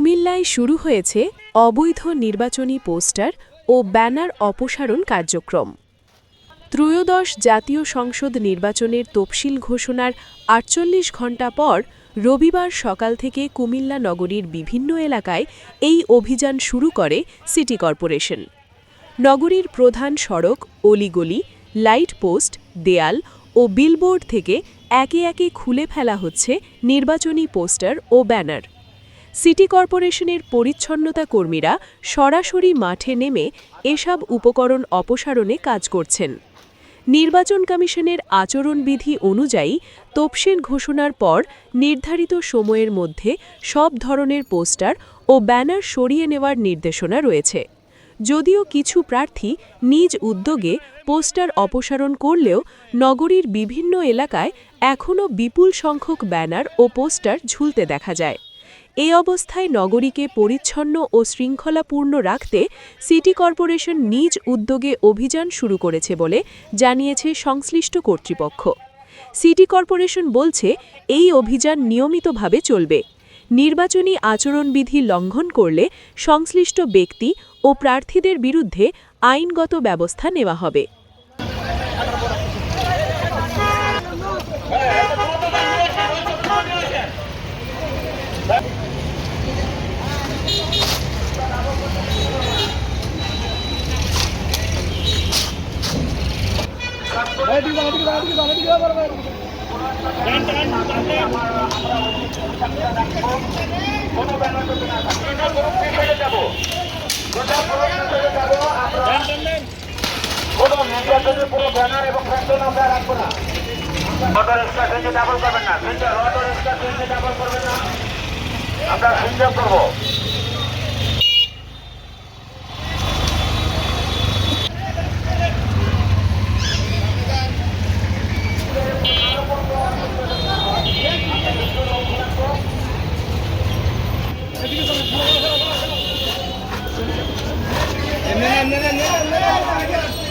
কুমিল্লায় শুরু হয়েছে অবৈধ নির্বাচনী পোস্টার ও ব্যানার অপসারণ কার্যক্রম। ত্রয়োদশ জাতীয় সংসদ নির্বাচনের তফসিল ঘোষণার আটচল্লিশ ঘণ্টা পর রবিবার সকাল থেকে কুমিল্লা নগরীর বিভিন্ন এলাকায় এই অভিযান শুরু করে সিটি কর্পোরেশন। নগরীর প্রধান সড়ক, অলিগলি, লাইট পোস্ট, দেয়াল ও বিলবোর্ড থেকে একে একে খুলে ফেলা হচ্ছে নির্বাচনী পোস্টার ও ব্যানার। সিটি কর্পোরেশনের পরিচ্ছন্নতা কর্মীরা সরাসরি মাঠে নেমে এসব উপকরণ অপসারণে কাজ করছেন। নির্বাচন কমিশনের আচরণবিধি অনুযায়ী তফসিল ঘোষণার পর নির্ধারিত সময়ের মধ্যে সব ধরনের পোস্টার ও ব্যানার সরিয়ে নেওয়ার নির্দেশনা রয়েছে। যদিও কিছু প্রার্থী নিজ উদ্যোগে পোস্টার অপসারণ করলেও নগরীর বিভিন্ন এলাকায় এখনও বিপুল সংখ্যক ব্যানার ও পোস্টার ঝুলতে দেখা যায়। এ অবস্থায় নগরীকে পরিচ্ছন্ন ও শৃঙ্খলাপূর্ণ রাখতে সিটি কর্পোরেশন নিজ উদ্যোগে অভিযান শুরু করেছে বলে জানিয়েছে সংশ্লিষ্ট কর্তৃপক্ষ। সিটি কর্পোরেশন বলছে, এই অভিযান নিয়মিতভাবে চলবে। নির্বাচনী আচরণবিধি লঙ্ঘন করলে সংশ্লিষ্ট ব্যক্তি ও প্রার্থীদের বিরুদ্ধে আইনগত ব্যবস্থা নেওয়া হবে। পুরো ব্যানার এবং ফ্যাশন আমরা রাখব না অটো রিক্সা থেকে ডাবল করবেন না অটো রিক্সা থেকে ডাবল করবেন না আমরা ফিল্টার করব। 来来来来来。